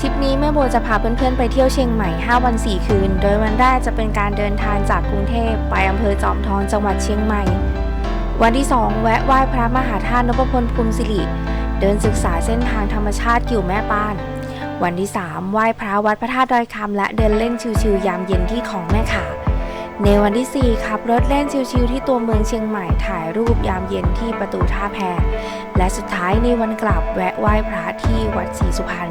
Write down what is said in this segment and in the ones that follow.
ทริปนี้แม่โบจะพาเพื่อนๆไปเที่ยวเชียงใหม่ 5 วัน 4 คืน โดยวันแรกจะเป็นการเดินทางจากกรุงเทพไปอำเภอจอมทองจังหวัดเชียงใหม่ วันที่ 2 แวะไหว้พระมหาธาตุนพพลภูมิสิริ เดินศึกษาเส้นทางธรรมชาติกิ่วแม่ปาน วันที่ 3 ไหว้พระวัดพระธาตุดอยคำและเดินเล่นชิวๆยามเย็นที่ของแม่ขาในวันที่ 4 ขับรถเล่นชิวๆที่ตัวเมืองเชียงใหม่ถ่ายรูปยามเย็นที่ประตูท่าแพและสุดท้ายในวันกลับแวะไหว้พระที่วัดศรีสุพรรณ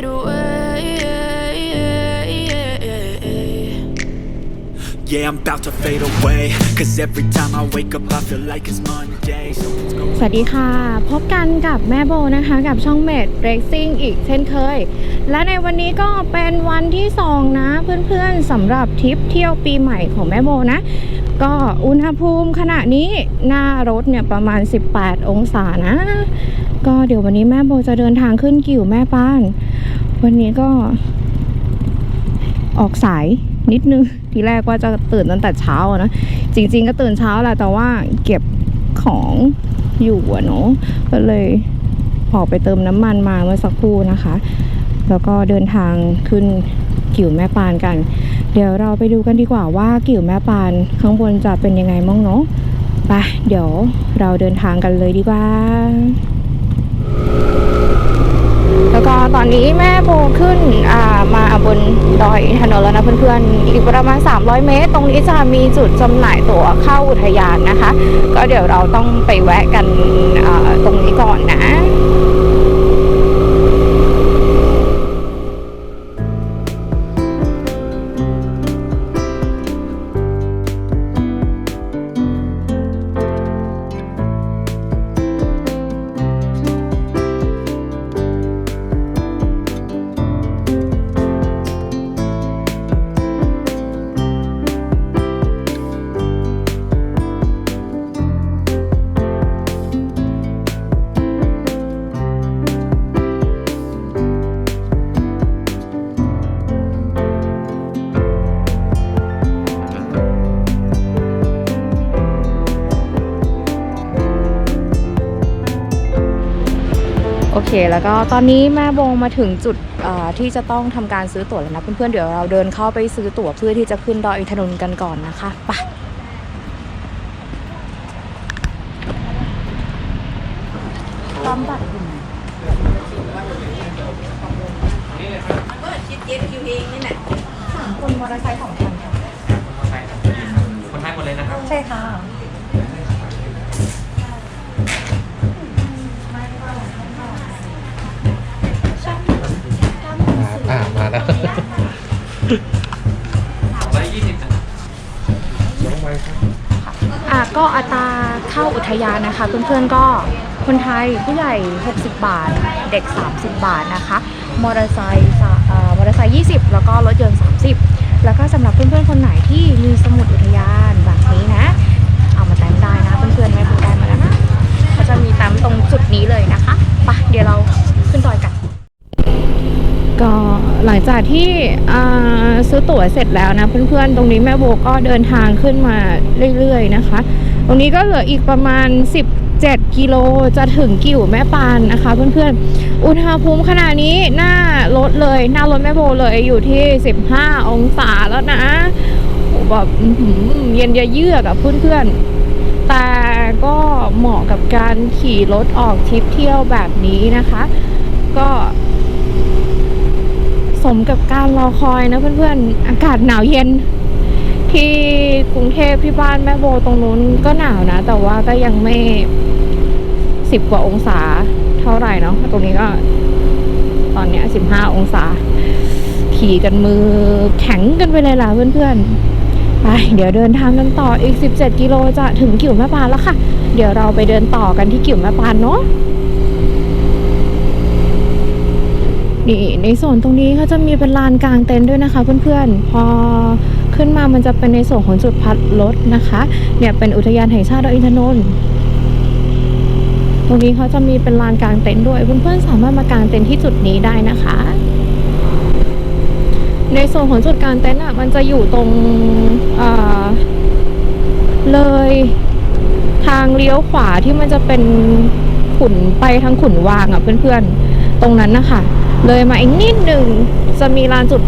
Fade away. Yeah, I'm about to fade away. Cause every time I wake up, I feel like it's Monday. Something's going สวัสดีค่ะ พบกันกับแม่โบนะคะ กับช่องเมดเรซซิ่งอีกเช่นเคย และในวันนี้ก็เป็นวันที่ 2 นะ เพื่อนๆสำหรับทริปเที่ยวปีใหม่ของแม่โบนะ ก็อุณหภูมิขณะนี้หน้ารถเนี่ยประมาณ 18 องศานะ ก็เดี๋ยววันนี้แม่โบจะเดินทางขึ้นกิ่วแม่ป้าน วันนี้ก็ ออกสายนิดนึง ทีแรกว่าจะตื่นตั้งแต่เช้านะ จริง ๆ ก็ตื่นเช้าแหละแต่ว่าเก็บของอยู่อะเนาะก็เลยออกไปเติมน้ำมันมาเมื่อสักครู่นะคะ แล้วก็เดินทางขึ้นกิ่วแม่ปานกัน เดี๋ยวเราไปดูกันดีกว่าว่ากิ่วแม่ปานข้างบนจะเป็นยังไงมั่งเนาะไปเดี๋ยวเราเดินทางกันเลยดีกว่า แล้วก็ตอนนี้แม่โบขึ้นามาบนดอยอินทนนท์แล้วนะเพื่อนๆ อีกประมาณ 300 เมตร ตรงนี้จะมีจุดจำหน่ายตั๋วเข้าอุทยานนะคะ ก็เดี๋ยวเราต้องไปแวะกันตรงนี้ก่อนนะ เค แล้วก็ตอนนี้แม่โบงมาถึงจุดเอ่อที่จะต้องทำการซื้อตั๋วแล้วนะเพื่อนๆเดี๋ยวเราเดินเข้าไปซื้อตั๋วเพื่อที่จะขึ้นดอยอินทนนท์กันก่อนนะคะไปตามบัตรอยู่ไหนชิดเย็นคิวเองนี่แหละสามคนมอเตอร์ไซค์สองคันค่ะคนไทยหมดเลยนะครับ ใช่ค่ะ มาแล้วร้อยยี่สิบน้องไว้ครับอะก็อัตราเข้าอุทยานนะคะเพื่อนๆก็คนไทยผู้ใหญ่ 60 บาท เด็ก 30 บาทนะคะ มอเตอร์ไซค์สะเอ่อมอเตอร์ไซค์ 20 แล้วก็รถยนต์ 30 แล้วก็สำหรับเพื่อนๆคนไหนที่มีสมุดอุทยานแบบนี้นะ เอามาแต้มได้นะเพื่อนๆไม่พูดได้มาแล้วนะเขาจะมีแต้มตรงจุดนี้เลยนะคะไปะเดี๋ยวเราขึ้นดอยกัน ก็หลัง จากที่ซื้อตั๋วเสร็จแล้วนะเพื่อนๆ ตรงนี้แม่โบก็เดินทางขึ้นมาเรื่อยๆนะคะ ตรงนี้ก็เหลืออีกประมาณ 17 กิโลจะถึงกิ่วแม่ปานนะคะ เพื่อนๆ อุณหภูมิขณะนี้หน้ารถเลย หน้ารถแม่โบเลยอยู่ที่ 15 องศาแล้วนะแบบเย็นเยือกอะเพื่อนๆแต่ก็เหมาะกับการขี่รถออกทริปเที่ยวแบบนี้นะคะ ก็ สมกับการรอคอยนะเพื่อนๆ อากาศหนาวเย็น ที่กรุงเทพที่บ้านแม่โบตรงนู้นก็หนาวนะ แต่ว่าก็ยังไม่สิบกว่าองศาเท่าไหร่เนาะตรงนี้ก็ ตอนเนี้สิบห้าองศา ขี่กันมือแข็งกันไปเลยล่ะเพื่อนๆ ไปเดี๋ยวเดินทางกันต่ออีก 17 กิโลจะถึงกิ่วแม่ปานแล้วค่ะ เดี๋ยวเราไปเดินต่อกันที่กิ่วแม่ปานเนาะ นี่ในส่วนตรงนี้เขาจะมีเป็นลานกลางเต็นท์ด้วยนะคะ เพื่อนๆ พอขึ้นมามันจะเป็นในส่วนของจุดพักรถนะคะ เนี่ยเป็นอุทยานแห่งชาติดอยอินทนนท์ตรงนี้เขาจะมีเป็นลานกลางเต็นท์ด้วยเพื่อนๆสามารถมากางเต็นท์ที่จุดนี้ได้นะคะ ในส่วนของจุดกลางเต็นท์อะมันจะอยู่ตรงเเลยทางเลี้ยวขวาที่มันจะเป็นขุนไปทางขุนวางอะเพื่อนๆ ตรงนั้นนะคะ เลยมาอีกนิดหนึ่งจะมีลานจุด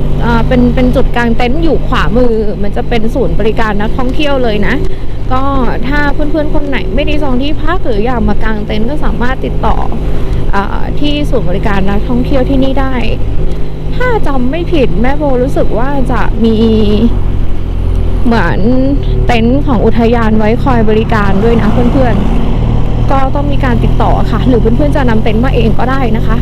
เป็นเป็นจุดกลางเต็นท์อยู่ขวามือ มันจะเป็นศูนย์บริการนักท่องเที่ยวเลยนะ ก็ถ้าเพื่อนๆคนไหนไม่ได้จองที่พักหรืออยากมากางเต็นท์ก็สามารถติดต่ออที่ศูนย์บริการนักท่องเที่ยวที่นี่ได้ ถ้าจำไม่ผิดแม่โบรู้สึกว่าจะมีเหมือนเต็นท์ของอุทยานไว้คอยบริการด้วยนะเพื่อนๆก็ต้องมีการติดต่อค่ะ หรือเพื่อนๆจะนำเต็นท์มาเองก็ได้นะคะ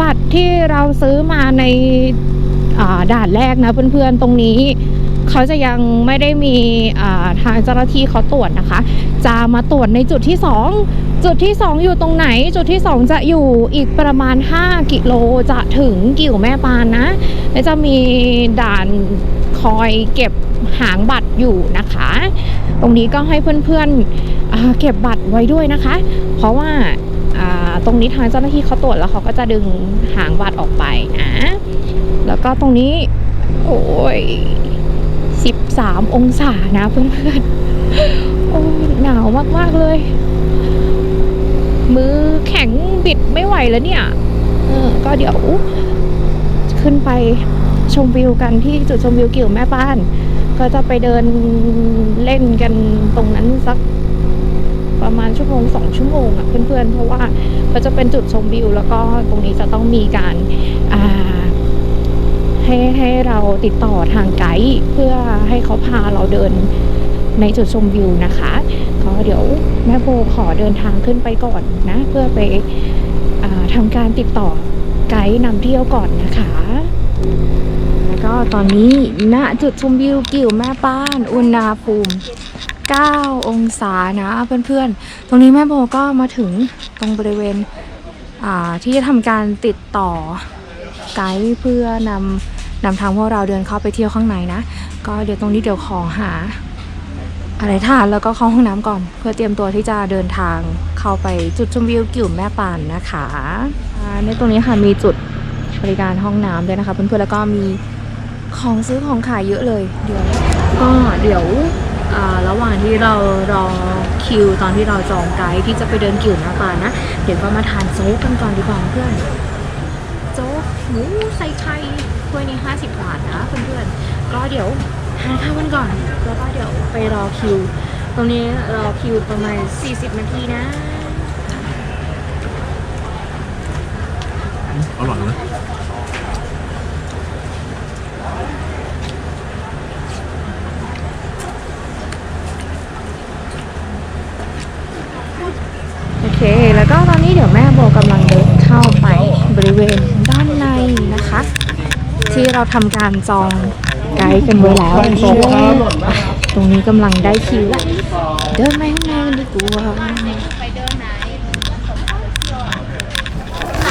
บัตรที่เราซื้อมาในาด่านแรกนะเพื่อนๆตรงนี้เขาจะยังไม่ได้มีาทางเจ้าหน้าที่เขาตรวจนะคะ จะมาตรวจในจุดที่ 2 จุดที่ 2 อยู่ตรงไหน จุดที่ 2 จะอยู่อีกประมาณ 5 กิโลจะถึงกิ่วแม่ปานนะและจะมีด่านคอยเก็บหางบัตรอยู่นะคะ ตรงนี้ก็ให้เพื่อนๆเก็บบัตรไว้ด้วยนะคะ เพราะว่า ตรงนี้ทางเจ้าหน้าที่เขาตรวจแล้วเขาก็จะดึงหางบัตรออกไปนะ แล้วก็ตรงนี้ โอ้ย13องศานะเพื่อนๆ โอ้ยหนาวมาก ๆ เลย มือแข็งบิดไม่ไหวแล้วเนี่ยเออก็เดี๋ยวขึ้นไปชมวิวกันที่จุดชมวิวกิ่วแม่ป้าน ก็จะไปเดินเล่นกันตรงนั้นสัก ประมาณชั่วโมงสองชั่วโมงอะเพื่อนๆ เพราะว่าก็จะเป็นจุดชมวิว แล้วก็ตรงนี้จะต้องมีการาให้ให้เราติดต่อทางไกด์เพื่อให้เขาพาเราเดินในจุดชมวิวนะคะก็เดี๋ยวแม่โบขอเดินทางขึ้นไปก่อนนะ เพื่อไปอทำการติดต่อไกด์นำเที่ยวก่อนนะคะ แล้วก็ตอนนี้ณจุดชมวิวกิ่วแม่ป้าน อุณหภูมิ 9 องศานะเพื่อนๆ ตรงนี้แม่โบก็มาถึงตรงบริเวณอ่าที่จะทำการติดต่อไกด์เพื่อนำนำทางพวกเราเดินเข้าไปเที่ยวข้างในนะ ก็เดี๋ยวตรงนี้เดี๋ยวขอหา อะไรทานแล้วก็เข้าห้องน้ำก่อน เพื่อเตรียมตัวที่จะเดินทางเข้าไปจุดชมวิวกิ่วแม่ปานนะคะในตรงนี้ค่ะมีจุดบริการห้องน้ำด้วยนะคะเพื่อนๆแล้วก็มีของซื้อของขายเยอะเลย เดี๋ยวก็เดี๋ยว ระหว่างที่เรารอคิวตอนที่เราจองไกด์ที่จะไปเดินกิ่วแม่ปานนะ เดี๋ยวก็มาทานโจ๊กกันก่อนดีกว่าเพื่อนโจ๊กหมูใส่ไข่ถ้วยนี้50 บาทนะเพื่อนๆก็เดี๋ยวทานข้าวกันก่อนแล้วก็เดี๋ยวไปรอคิว ตรงนี้รอคิวประมาณ 40 นาทีนะอร่อยนะ โอเค แล้วก็ตอนนี้เดี๋ยวแม่โบกำลังเดินเข้าไปบ ริเวณด้านในนะคะ ที่เราทำการจองไกด์กันไว้แล้วตรงนี้กำลังได้คิวแล้วเดินไปข้างในกันดีกว่า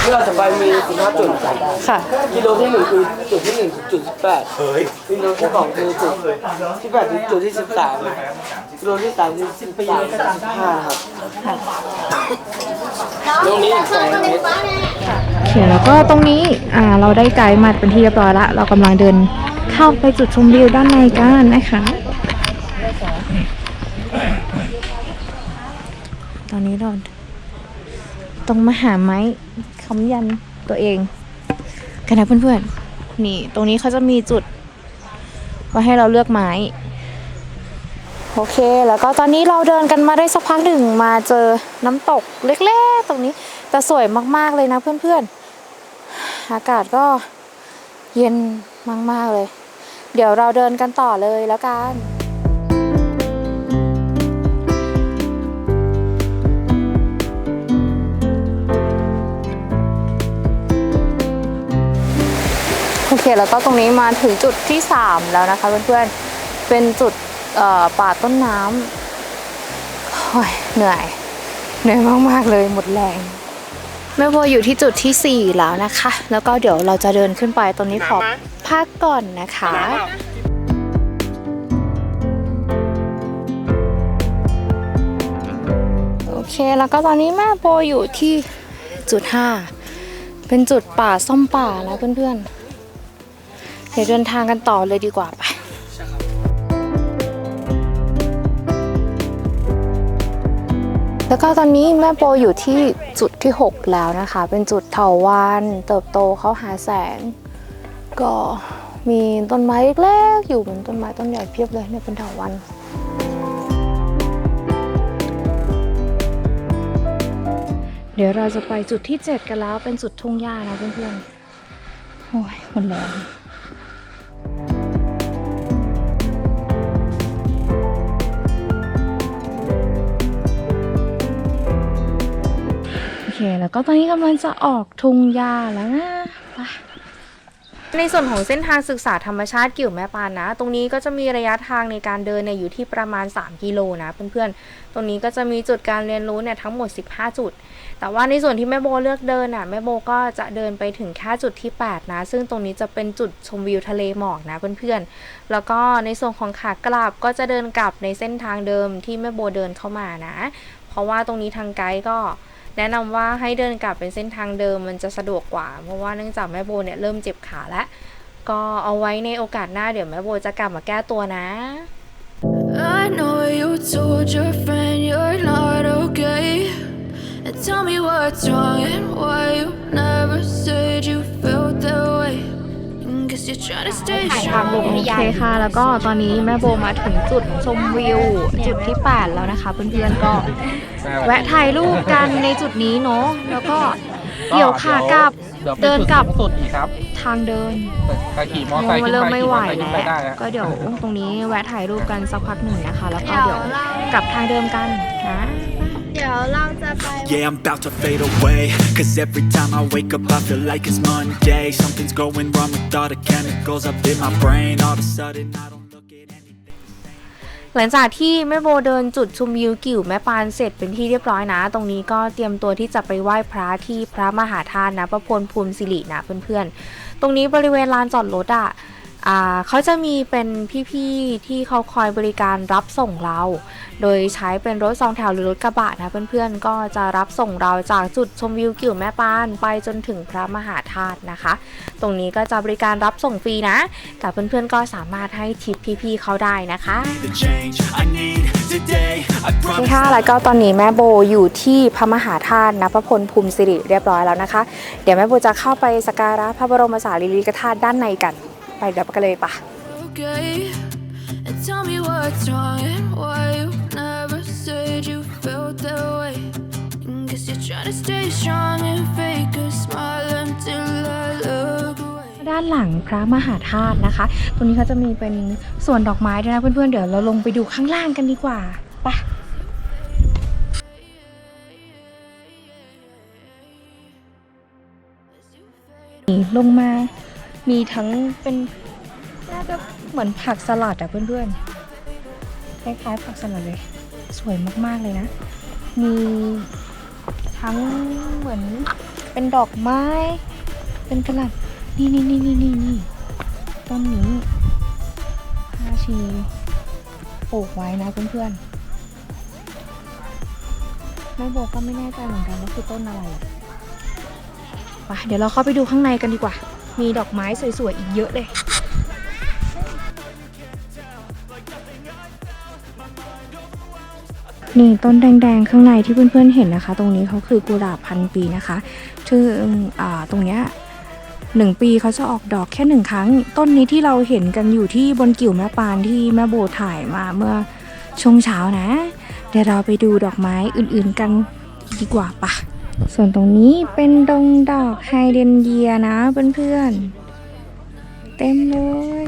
ที่เราจะไปมี15จุดค่ะ กิโลที่หนึ่งคือจุดที่หนึ่งจุดสิบแปดกิโลที่สองคือจุดที่แปดถึงจุดที่สิบสามกิโลที่สามคือสิบสามถึงสิบห้าครับตรงนี้อีกสองเมตรโอเคแล้วก็ตรงนี้อ่าเราได้ไกด์มาเป็นที่เรียบร้อยละเรากำลังเดินเข้าไปจุดชมวิวด้านในกันนะคะตอนนี้เราต้องมาหาไม้ ค้ำยันตัวเอง กันนะเพื่อนๆ นี่ ตรงนี้เขาจะมีจุดไว้ให้เราเลือกไม้ โอเค แล้วก็ตอนนี้เราเดินกันมาได้สักพักหนึ่งมาเจอน้ำตกเล็กๆ ตรงนี้ แต่สวยมากๆเลยนะเพื่อนๆ อากาศก็เย็นมากๆเลย เดี๋ยวเราเดินกันต่อเลยแล้วกัน แล้วก็ตรงนี้มาถึงจุดที่ 3 แล้วนะคะเพื่อนๆ เป็นจุดเอ่อป่าต้นน้ำโอ้ยเหนื่อย เหนื่อยมากๆเลยหมดแรง แม่โบอยู่ที่จุดที่ 4 แล้วนะคะ แล้วก็เดี๋ยวเราจะเดินขึ้นไปตรงนี้ขอพักก่อนนะคะโอเคแล้วก็ตอนนี้แม่โบอยู่ที่จุด 5 เป็นจุดป่าส้มป่าแล้วเพื่อนๆ เดี๋ยวเดินทางกันต่อเลยดีกว่าไปแล้วก็ตอนนี้แม่โปอยู่ที่จุดที่ 6 แล้วนะคะ เป็นจุดเถาวันเติบโตเข้าหาแสง ก็มีต้นไม้เล็กๆอยู่เหมือนต้นไม้ต้นใหญ่เพียบเลยเนี่ยเป็นเถาวันเดี๋ยวเราจะไปจุดที่ 7 กันแล้วเป็นจุดทุ่งหญ้านะเพื่อนๆ โอ้ยหมดแรงโอเแล้วก็ตอนนี้กำลังจะออกทุ่งหญ้าแล้วนะไปในส่วนของเส้นทางศึกษาธรรมชาติกิ่วแม่ปานนะ ตรงนี้ก็จะมีระยะทางในการเดินเนี่ยอยู่ที่ประมาณ 3 กิโลนะเพื่อนๆ ตรงนี้ก็จะมีจุดการเรียนรู้เนี่ยทั้งหมด 15 จุด แต่ว่าในส่วนที่แม่โบเลือกเดินอะแม่โบก็จะเดินไปถึงแค่จุดที่ 8 นะ ซึ่งตรงนี้จะเป็นจุดชมวิวทะเลหมอกนะเพื่อนๆ แล้วก็ในส่วนของขากลับก็จะเดินกลับในเส้นทางเดิมที่แม่โบเดินเข้ามานะ เพราะว่าตรงนี้ทางไกด์ก็ แนะนำว่าให้เดินกลับเป็นเส้นทางเดิมมันจะสะดวกกว่า เพราะว่าเนื่องจากแม่โบเนี่ยเริ่มเจ็บขาแล้ว ก็เอาไว้ในโอกาสหน้าเดี๋ยวแม่โบจะกลับมาแก้ตัวนะ I know you told your friend you're not okay. And tell me what's wrong and why you never said you felt that way. And guess you're trying to stay โอ strong. เคค่ะ แล้วก็ตอนนี้แม่โบมาถึงจุดชมวิว จุดที่ 8 แล้วนะคะ เพื่อนๆก็แวะถ่ายรูปกันในจุดนี้เนาะแล้วก็เดี๋ยวขากลับดี๋ยวเดินกลับไปจุดสูงสุดอีกครับทางเดินแต่ขี่มอยัเตอร์ไซค์งมาขึ้นเริ่มไปไม่ขี่ไหมวอเตอร์ไซค์ขึ้นไปแล้วได้อะก็เดี๋ยวตรงนี้แวะถ่ายรูปกันสักพักหนึ่งนะคะ แล้วก็เดี๋ยวกลับทางเดิมกันนะ Yeah, I'm about to fade away. Cause every time I wake up, I feel like it's Monday. Something's going wrong with all the chemicals up in my brain. All of a sudden, I don't look at anything. หลังจากที่แม่โบเดินจุดชมวิวกิ่วแม่ปานเสร็จเป็นที่เรียบร้อยนะ ตรงนี้ก็เตรียมตัวที่จะไปไหว้พระที่พระมหาธาตุนะพระพลภูมิสิรินะเพื่อนๆ ตรงนี้บริเวณลานจอดรถอะอ่า เขาจะมีเป็นพี่ๆที่เขาคอยบริการรับส่งเรา โดยใช้เป็นรถสองแถวหรือรถกระบะนะเพื่อนๆ ก็จะรับส่งเราจากจุดชมวิวกิ่วแม่ปานไปจนถึงพระมหาธาตุนะคะ ตรงนี้ก็จะบริการรับส่งฟรีนะ แต่เพื่อนๆก็สามารถให้ทิปพี่ๆเขาได้นะคะ The change I need today. I นี่ promise. ค่ะแล้วก็ตอนนี้แม่โบอยู่ที่พระมหาธาตุนพพลภูมิสิริเรียบร้อยแล้วนะคะ เดี๋ยวแม่โบจะเข้าไปสักการะพระบรมสารีริกธาตุด้านในกัน ไปเดี๋ยวไปกันเลยปะ okay. And tell me what's wrong and why you never said you felt that way. And guess you're trying to stay strong and fake a smile until I look away. ด้านหลังพระมหาธาตุนะคะ ตรงนี้เขาจะมีเป็นส่วนดอกไม้ด้วยนะเพื่อนๆ เดี๋ยวเราลงไปดูข้างล่างกันดีกว่าไปะนี่ลงมา มีทั้งเป็นน่าจะเหมือนผักสลัดอะเพื่อนๆคล้ายๆผักสลัดเลย สวยมากๆเลยนะ มีทั้งเหมือนเป็นดอกไม้ เป็นกระหล่ำนี่นี่นี่นี่นี่นี่ต้นนี้พาชีปลูกไว้นะเพื่อนๆแม่โบก็ไม่แน่ใจเหมือนกันว่าคือต้นอะไรไปเดี๋ยวเราเข้าไปดูข้างในกันดีกว่า มีดอกไม้สวยๆ อีกเยอะเลย นี่ต้นแดงๆ ข้างในที่เพื่อนๆ เห็นนะคะ ตรงนี้เขาคือกุหลาบพันปีนะคะซึ่งตรงเนี้ยหนึ่งปีเขาจะออกดอกแค่หนึ่งครั้ง ต้นนี้ที่เราเห็นกันอยู่ที่บนกิ่วแม่ปานที่แม่โบถ่ายมาเมื่อช่วงเช้านะ เดี๋ยวเราไปดูดอกไม้อื่นๆกันดีกว่าปะ ส่วนตรงนี้เป็นดงดอกไฮเดรนเยียนะเพื่อนๆ เต็มเลย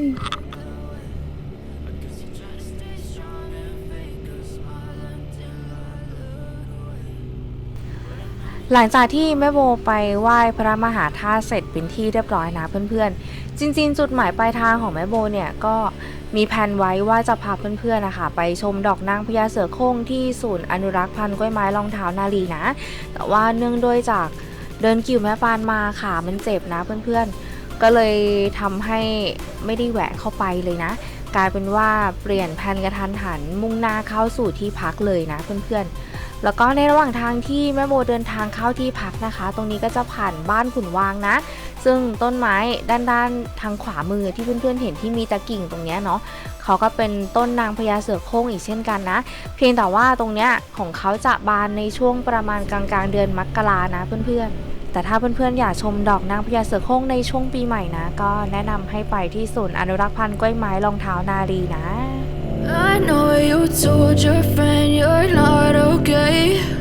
หลังจากที่แม่โบไปไหว้พระมหาธาตุเสร็จเป็นที่เรียบร้อยนะเพื่อนๆ จริง ๆ จุดหมายปลายทางของแม่โบเนี่ยก็ มีแผนไว้ว่าจะพาเพื่อนๆนะคะ ไปชมดอกนางพญาเสือโคร่งที่ศูนย์อนุรักษ์พันธุ์กล้วยไม้รองเท้านาลีนะ แต่ว่าเนื่องด้วยจากเดินกิ่วแม่ปานมาขามันเจ็บนะเพื่อนๆ ก็เลยทำให้ไม่ได้แหวะเข้าไปเลยนะ กลายเป็นว่าเปลี่ยนแผนกระทันหันมุ่งหน้าเข้าสู่ที่พักเลยนะเพื่อนๆแล้วก็ในระหว่างทางที่แม่โบเดินทางเข้าที่พักนะคะ ตรงนี้ก็จะผ่านบ้านขุนวางนะ ซึ่งต้นไม้ด้านด้านทางขวามือที่เพื่อนๆเห็นที่มีตะกิ่งตรงนี้เนาะเขาก็เป็นต้นนางพญาเสือโคร่งอีกเช่นกันนะ เพียงแต่ว่าตรงเนี้ยของเขาจะบานในช่วงประมาณกลางๆ เดือนมกรานะเพื่อนๆแต่ถ้าเพื่อนๆอยากชมดอกนางพญาเสือโคร่งในช่วงปีใหม่นะ ก็แนะนำให้ไปที่ศูนย์อนุรักษ์พันธุ์กล้วยไม้รองเท้านารีนะ I know you told your friend you're not okay.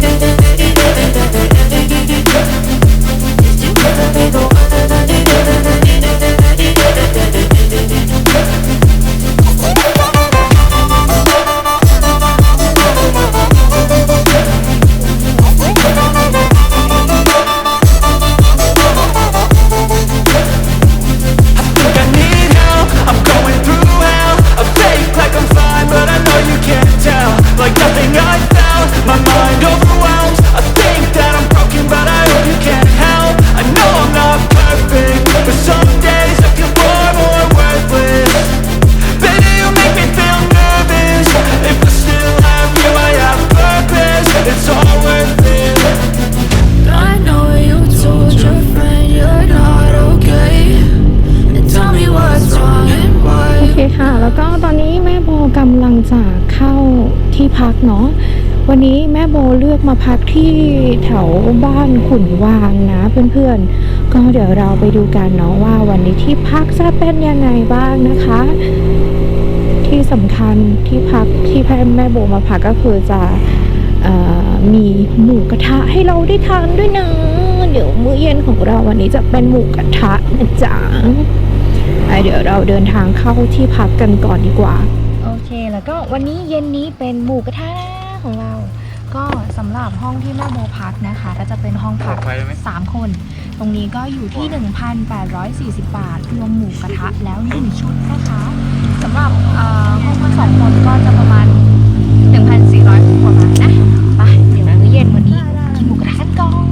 Thank you. กำลังจะเข้าที่พักเนาะวันนี้แม่โบเลือกมาพักที่แถวบ้านขุนวางนะเพื่อนๆ ก็เดี๋ยวเราไปดูกันเนาะว่าวันนี้ที่พักจะเป็นยังไงบ้างนะคะ ที่สำคัญที่พักที่แม่โบมาพักก็คือจะออมีหมูกระทะให้เราได้ทานด้วยนะเดี๋ยวมื้อเย็นของเราวันนี้จะเป็นหมูกระทะนะจ๊ะเดี๋ยวเราเดินทางเข้าที่พักกันก่อนดีกว่า วก็วันนี้เย็นนี้เป็นหมูกระทะของเรา ก็สำหรับห้องที่แม่โบพักนะคะ ก็จะเป็นห้องพัก 3 คน ตรงนี้ก็อยู่ที่ 1,840 บาท รวมหมูกระทะแล้ว 1 ชุดนะคะสำหรับเอ่อห้องพักสองคนก็จะประมาณ 1,400กว่าบาทนะไปเดี๋ยวมื้อเย็นวันนี้กินหมูกระทะกันก่อน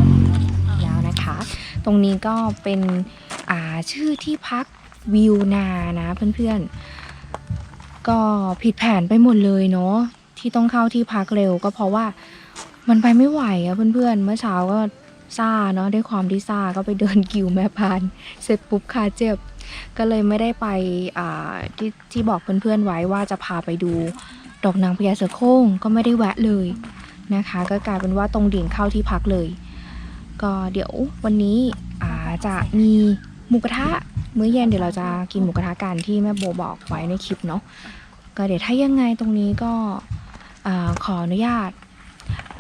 แล้วนะคะ ตรงนี้ก็เป็นอ่าชื่อที่พักวิวนานะเพื่อนๆ ก็ผิดแผนไปหมดเลยเนาะที่ต้องเข้าที่พักเร็วก็เพราะว่ามันไปไม่ไหวอะเพื่อนๆ เมื่อเช้าก็ซ่าเนาะด้วยความที่ซ่าก็ไปเดินกิวแม่พาน เสร็จปุ๊บขาเจ็บ ก็เลยไม่ได้ไปที่ที่บอกเพื่อนๆไว้ว่าจะพาไปดูดอกนางพญาเสือโคร่งก็ไม่ได้แวะเลยนะคะ ก็กลายเป็นว่าตรงดิ่งเข้าที่พักเลย ก็เดี๋ยววันนี้อ่าจะมีหมูกระทะมื้อเย็นเดี๋ยวเราจะกินหมูกระทะกันที่แม่โบบอกไว้ในคลิปเนาะ ก็เดี๋ยวถ้ายังไงตรงนี้ก็ขออนุญาต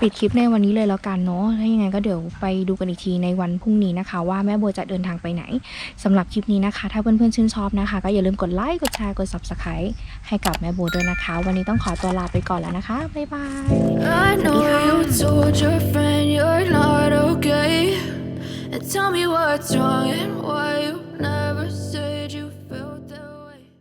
ปิดคลิปในวันนี้เลยแล้วกันเนาะถ้ายังไงก็เดี๋ยวไปดูกันอีกทีในวันพรุ่งนี้นะคะ ว่าแม่โบจะเดินทางไปไหนสำหรับคลิปนี้นะคะ ถ้าเพื่อนๆชื่นชอบนะคะ ก็อย่าลืมกดไลค์กดแชร์กด subscribe ให้กับแม่โบด้วยนะคะ วันนี้ต้องขอตัวลาไปก่อนแล้วนะคะบ๊ายบาย I know you told your friend you're not okay. And tell me what's wrong and why you never said you.